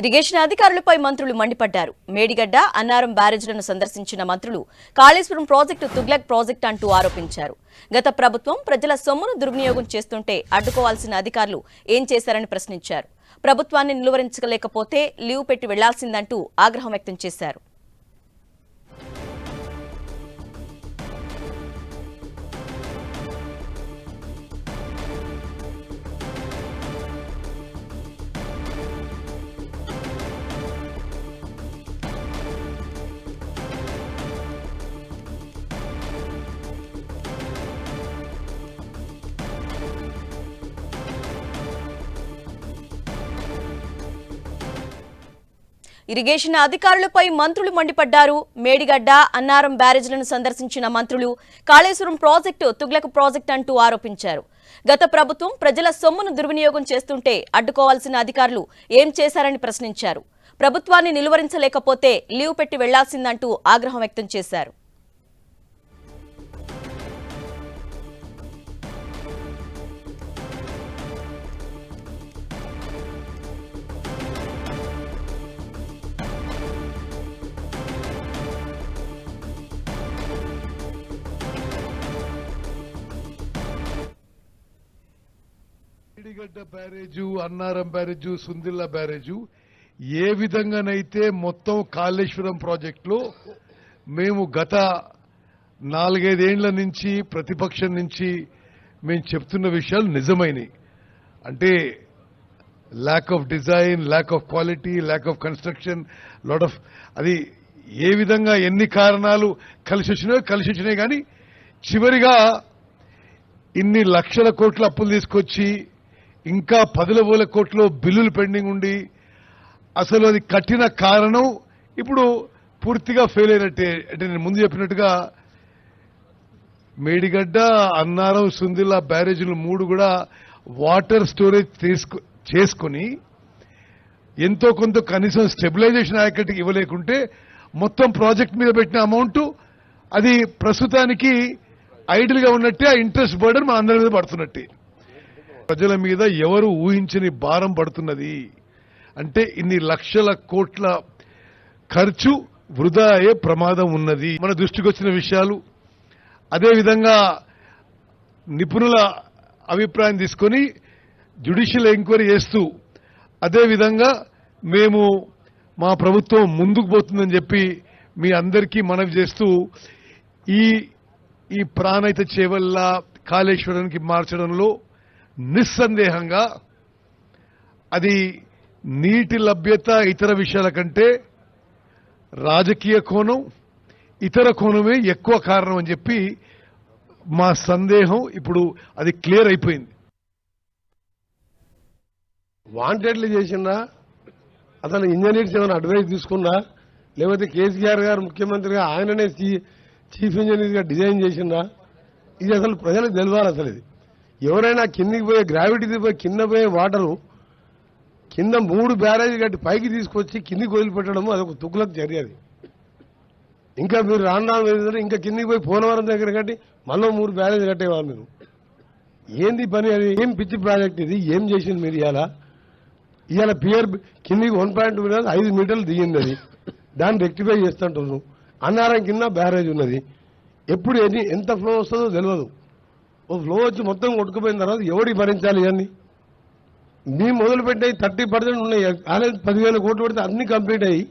Irrigation అధికారులపై మంత్రులు మండిపడ్డారు. మేడిగడ్డ అన్నారం బ్యారేజ్లను సందర్శించిన మంత్రులు కాళేశ్వరం ప్రాజెక్టు తుగ్లక్ ప్రాజెక్ట్ అంటూ ఆరోపించారు. గత ప్రభుత్వం ప్రజల సొమ్మును దుర్వినియోగం చేస్తుంటే అడ్డుకోవాల్సిన అధికారులు ఏం చేశారని ప్రశ్నించారు. ప్రభుత్వాన్ని నిలువరించలేకపోతే లీవ్ పెట్టి వెళ్ళాల్సిందంటూ ఆగ్రహం వ్యక్తం చేశారు. ఇరిగేషన్ అధికారులపై మంత్రులు మండిపడ్డారు. మేడిగడ్డ అన్నారం బ్యారేజ్లను సందర్శించిన మంత్రులు కాళేశ్వరం ప్రాజెక్టు తుగ్లక్ ప్రాజెక్ట్ అంటూ ఆరోపించారు. గత ప్రభుత్వం ప్రజల సొమ్మును దుర్వినియోగం చేస్తుంటే అడ్డుకోవాల్సిన అధికారులు ఏం చేశారని ప్రశ్నించారు. ప్రభుత్వాన్ని నిలువరించలేకపోతే లీవ్ పెట్టి వెళ్ళాల్సిందంటూ ఆగ్రహం వ్యక్తం చేశారు. Medigadda barrage Annaram barrage Sundilla barrage ఏ విధంగానైతే మొత్తం కాళేశ్వరం ప్రాజెక్టులో మేము గత నాలుగైదేండ్ల నుంచి ప్రతిపక్షం నుంచి మేము చెప్తున్న విషయాలు నిజమైనవి అంటే lack of design lack of quality lack of construction lot of అది ఏ విధంగా ఎన్ని కారణాలు కలిసి వచ్చినాయో కలిసి వచ్చినాయి కానీ చివరిగా ఇన్ని లక్షల కోట్ల అప్పులు తీసుకొచ్చి ఇంకా పదుల వేల కోట్ల బిల్లులు పెండింగ్ ఉండి అసలు అది కట్టిన కారణం ఇప్పుడు పూర్తిగా ఫెయిల్ అయినట్టే. అంటే నేను ముందు చెప్పినట్టుగా మేడిగడ్డ అన్నారం సుందిల్లా బ్యారేజీలు మూడు కూడా వాటర్ స్టోరేజ్ తీసుకు చేసుకుని ఎంతో కొంత కనీసం స్టెబిలైజేషన్ యాక్ట్ ఇవ్వలేకుంటే మొత్తం ప్రాజెక్ట్ మీద పెట్టిన అమౌంట్ అది ప్రస్తుతానికి ఐడిల్గా ఉన్నట్టే ఆ ఇంట్రెస్ట్ బర్డన్ మన అందరి మీద పడుతున్నట్టే. ప్రజల మీద ఎవరు ఊహించని భారం పడుతున్నది? అంటే ఇన్ని లక్షల కోట్ల ఖర్చు వృధా అయ్యే ప్రమాదం ఉన్నది. మన దృష్టికి వచ్చిన విషయాలు. అదేవిధంగా నిపుణుల అభిప్రాయం తీసుకొని జ్యుడిషియల్ ఎంక్వైరీ చేస్తూ అదేవిధంగా మేము మా ప్రభుత్వం ముందుకు పోతుందని చెప్పి మీ అందరికీ మనవి చేస్తూ ఈ ఈ ప్రాణైత చేవల్లా కాళేశ్వరానికి మార్చడంలో నిస్సందేహంగా అది నీటి లభ్యత ఇతర విషయాల కంటే రాజకీయ కోణం ఇతర కోణమే ఎక్కువ కారణం అని చెప్పి మా సందేహం ఇప్పుడు అది క్లియర్ అయిపోయింది. వాంటెడ్లు చేసిందా? అతను ఇంజనీర్స్ ఏమైనా అడ్వైస్ తీసుకున్నా? లేకపోతే కేసీఆర్ గారు ముఖ్యమంత్రిగా ఆయననే చీ- చీఫ్ ఇంజనీర్గా డిజైన్ చేసిందా? ఇది అసలు ప్రజలకు తెలియాలి అసలు ఇది. ఎవరైనా కిందికి పోయే గ్రావిటీ పోయి కింద పోయే వాటరు కింద మూడు బ్యారేజ్ కట్టి పైకి తీసుకొచ్చి కిందికి వదిలిపెట్టడం అది ఒక తుక్కులకు చర్య అది. ఇంకా మీరు రాను ఇంకా కిందికి పోయి పోలవరం దగ్గర కట్టి మళ్ళీ మూడు బ్యారేజ్ కట్టేవారు మీరు. ఏంది పని అది? ఏం పిచ్చి ప్రాజెక్ట్ ఇది? ఏం చేసింది మీరు ఇవాళ ఇవాళ పియర్ కిందికి వన్ పాయింట్ మీటర్ ఐదు మీటర్లు దిగింది అది. దాన్ని రెక్టిఫై చేస్తుంటారు అన్నారం కింద బ్యారేజ్ ఉన్నది. ఎప్పుడు ఎన్ని ఎంత ఫ్లో వస్తుందో తెలియదు. ఓ ఫ్లో వచ్చి మొత్తం కొట్టుకుపోయిన తర్వాత ఎవడి భరించాలి ఇవన్నీ? మేము మొదలు పెట్టే థర్టీ పర్సెంట్ ఉన్నాయి. కాలేజ్ పదివేల కోట్లు పెడితే అన్ని కంప్లీట్ అయ్యి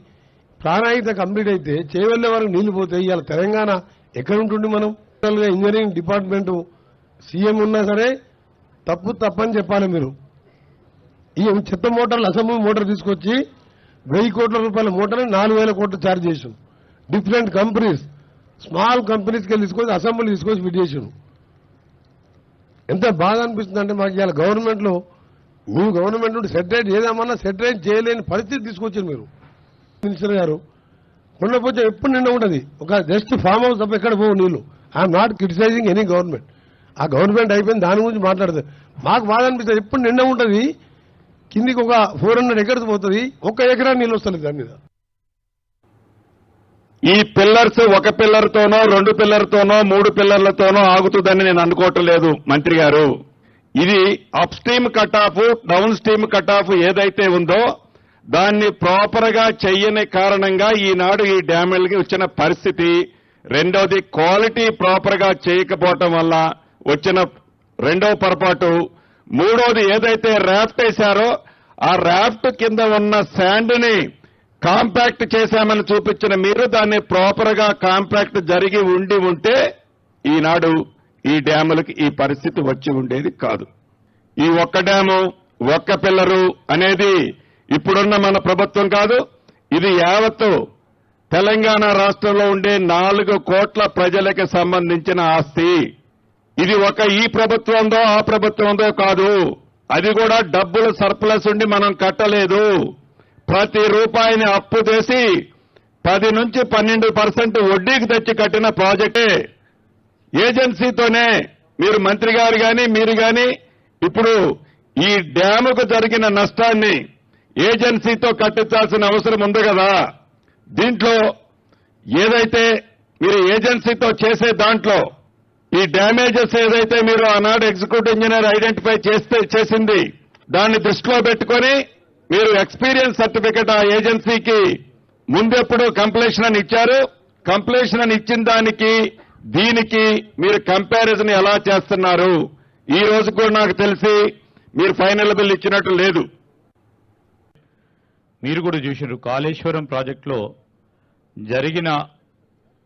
ప్రాణాయిత కంప్లీట్ అయితే చేయవల్లే వరకు నీళ్ళు పోతాయి. ఇవాళ తెలంగాణ ఎక్కడ ఉంటుంది మనం? ఇంజనీరింగ్ డిపార్ట్మెంటు సీఎం ఉన్నా సరే తప్పు తప్పని చెప్పాలి మీరు. ఈ చెత్త మోటార్లు అసెంబ్లీ మోటార్ తీసుకొచ్చి వెయ్యి కోట్ల రూపాయల మోటార్ని నాలుగు వేల కోట్లు ఛార్జ్ చేసాం డిఫరెంట్ కంపెనీస్ స్మాల్ కంపెనీస్కి వెళ్ళి తీసుకొచ్చి అసెంబ్లీ తీసుకొచ్చి ఫిట్ చేసాను ఎంత బాధ అనిపిస్తుంది అంటే మాకు ఇవాళ గవర్నమెంట్లో మీ గవర్నమెంట్ నుండి సెటరేట్ చేద్దామన్నా సెటరేట్ చేయలేని పరిస్థితి తీసుకొచ్చారు మీరు. మినిస్టర్ గారు కొండపోతే ఎప్పుడు నిండా ఉంటుంది. ఒక జస్ట్ ఫామ్ హౌస్ తప్ప ఎక్కడ పోవు నీళ్ళు I'm not criticising any government. ఆ గవర్నమెంట్ అయిపోయింది దాని గురించి మాట్లాడదు. మాకు బాధ అనిపిస్తుంది ఎప్పుడు నిండా ఉంటుంది. కిందికి ఒక ఫోర్ హండ్రెడ్ ఎకర్స్ పోతుంది ఒక ఎకరా నీళ్ళు వస్తుంది దాని మీద. ఈ పిల్లర్స్ ఒక పిల్లర్తోనో రెండు పిల్లర్తోనో మూడు పిల్లర్లతోనో ఆగుతుందని నేను అనుకోవటం లేదు మంత్రి గారు. ఇది upstream cut off downstream cut off ఏదైతే ఉందో దాన్ని ప్రాపర్గా చెయ్యని కారణంగా ఈనాడు ఈ డ్యాములకి వచ్చిన పరిస్థితి. రెండవది క్వాలిటీ ప్రాపర్గా చేయకపోవటం వల్ల వచ్చిన రెండవ పొరపాటు. మూడవది ఏదైతే ర్యాఫ్ట్ వేశారో ఆ ర్యాఫ్ట్ కింద ఉన్న శాండ్ని కాంపాక్ట్ చేశామని చూపించిన మీరు దాన్ని ప్రాపర్గా కాంపాక్ట్ జరిగి ఉండి ఉంటే ఈనాడు ఈ డ్యాములకి ఈ పరిస్థితి వచ్చి ఉండేది కాదు. ఈ ఒక్క డ్యాము ఒక్క పిల్లరు అనేది ఇప్పుడున్న మన ప్రభుత్వం కాదు ఇది యావత్తు తెలంగాణ రాష్ట్రంలో ఉండే నాలుగు కోట్ల ప్రజలకు సంబంధించిన ఆస్తి. ఇది ఒక ఈ ప్రభుత్వందో ఆ ప్రభుత్వందో కాదు. అది కూడా డబ్బులు సర్ప్లస్ ఉండి మనం కట్టలేదు. ప్రతి రూపాయిని అప్పు చేసి పది నుంచి పన్నెండు పర్సెంట్ వడ్డీకి తెచ్చి కట్టిన ప్రాజెక్టే. ఏజెన్సీతోనే మీరు మంత్రి గారు కానీ మీరు కానీ ఇప్పుడు ఈ డ్యాముకు జరిగిన నష్టాన్ని ఏజెన్సీతో కట్టించాల్సిన అవసరం ఉంది కదా. దీంట్లో ఏదైతే మీరు ఏజెన్సీతో చేసే దాంట్లో ఈ డ్యామేజెస్ ఏదైతే మీరు ఆనాడు ఎగ్జిక్యూటివ్ ఇంజనీర్ ఐడెంటిఫై చేస్తే చేసింది దాన్ని దృష్టిలో పెట్టుకొని మీరు ఎక్స్పీరియన్స్ సర్టిఫికెట్ ఆ ఏజెన్సీకి ముందెప్పుడు కంప్లీషన్ అని ఇచ్చారు? కంప్లీషన్ అని ఇచ్చిన దానికి దీనికి మీరు కంపారిజన్ ఎలా చేస్తున్నారు? ఈ రోజు కూడా నాకు తెలిసి మీరు ఫైనల్ బిల్ ఇచ్చినట్టు లేదు. మీరు కూడా చూసారు కాళేశ్వరం ప్రాజెక్టులో జరిగిన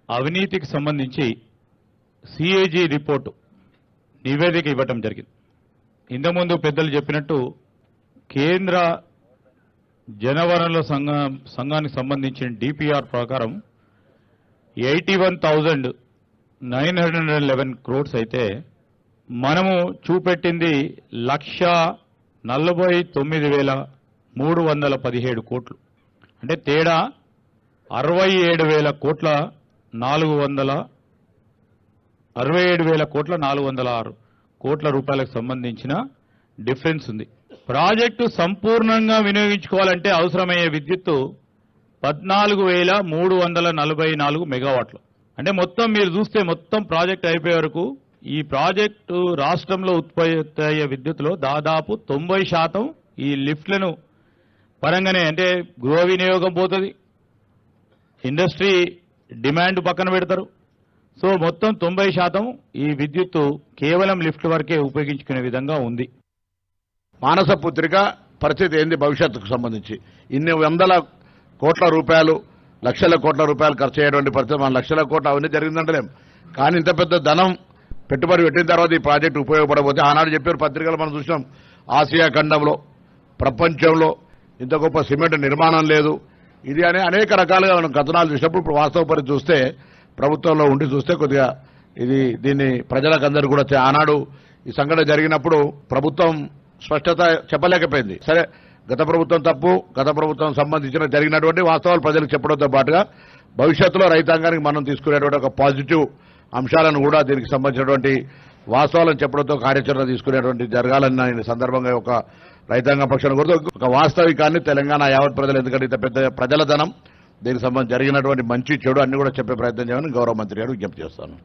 అవినీతికి సంబంధించి సిఏజీ రిపోర్టు నివేదిక ఇవ్వటం జరిగింది. ఇంతకుముందు పెద్దలు చెప్పినట్టు కేంద్ర జనవరంలో సంఘ సంఘానికి సంబంధించిన డిపిఆర్ ప్రకారం eighty one thousand nine hundred and eleven crores అయితే మనము చూపెట్టింది లక్ష నలభై తొమ్మిది వేల మూడు వందల పదిహేడు కోట్లు. అంటే తేడా అరవై ఏడు వేల కోట్ల నాలుగు వందల అరవై ఏడు వేల కోట్ల నాలుగు వందల ఆరు కోట్ల రూపాయలకు సంబంధించిన డిఫరెన్స్ ఉంది. ప్రాజెక్టు సంపూర్ణంగా వినియోగించుకోవాలంటే అవసరమయ్యే విద్యుత్తు పద్నాలుగు వేల మూడు వందల నలభై నాలుగు మెగావాట్లు. అంటే మొత్తం మీరు చూస్తే మొత్తం ప్రాజెక్ట్ అయిపోయే వరకు ఈ ప్రాజెక్టు రాష్ట్రంలో ఉత్పత్తి అయ్యే విద్యుత్తులో దాదాపు తొంభై శాతం ఈ లిఫ్ట్లను పరంగానే అంటే గృహ వినియోగం పోతుంది ఇండస్ట్రీ డిమాండ్ పక్కన పెడతారు. సో మొత్తం తొంభై శాతం ఈ విద్యుత్తు కేవలం లిఫ్ట్ వరకే ఉపయోగించుకునే విధంగా ఉంది. మానస పుత్రిక పరిస్థితి ఏంది భవిష్యత్తుకు సంబంధించి? ఇన్ని వందల కోట్ల రూపాయలు లక్షల కోట్ల రూపాయలు ఖర్చు అయ్యేటువంటి పరిస్థితి మన లక్షల కోట్ల అవన్నీ జరిగిందంటలేం. కానీ ఇంత పెద్ద ధనం పెట్టుబడి పెట్టిన తర్వాత ఈ ప్రాజెక్టు ఉపయోగపడబోతే ఆనాడు చెప్పారు పత్రికలు మనం చూసినాం. ఆసియా ఖండంలో ప్రపంచంలో ఇంత గొప్ప సిమెంట్ నిర్మాణం లేదు. ఇది అనే అనేక రకాలుగా మనం కథనాలు చూసినప్పుడు ఇప్పుడు వాస్తవ పరిస్థితి చూస్తే ప్రభుత్వంలో ఉండి చూస్తే కొద్దిగా ఇది దీన్ని ప్రజలకందరూ కూడా ఆనాడు ఈ సంఘటన జరిగినప్పుడు ప్రభుత్వం స్పష్టత చెప్పలేకపోయింది. సరే గత ప్రభుత్వం తప్పు గత ప్రభుత్వం సంబంధించిన జరిగినటువంటి వాస్తవాలు ప్రజలకు చెప్పడంతో పాటుగా భవిష్యత్తులో రైతాంగానికి మనం తీసుకునేటువంటి ఒక పాజిటివ్ అంశాలను కూడా దీనికి సంబంధించినటువంటి వాస్తవాలను చెప్పడంతో కార్యాచరణ తీసుకునేటువంటి జరగాలని నేను సందర్భంగా ఒక రైతాంగ పక్షాన్ని కూడా ఒక వాస్తవికాన్ని తెలంగాణ యావత్ ప్రజలు ఎందుకంటే ఇంత పెద్ద ప్రజల ధనం దీనికి సంబంధించి జరిగినటువంటి మంచి చెడు అన్ని కూడా చెప్పే ప్రయత్నం చేయాలని గౌరవ మంత్రి గారు విజ్ఞప్తి చేస్తాను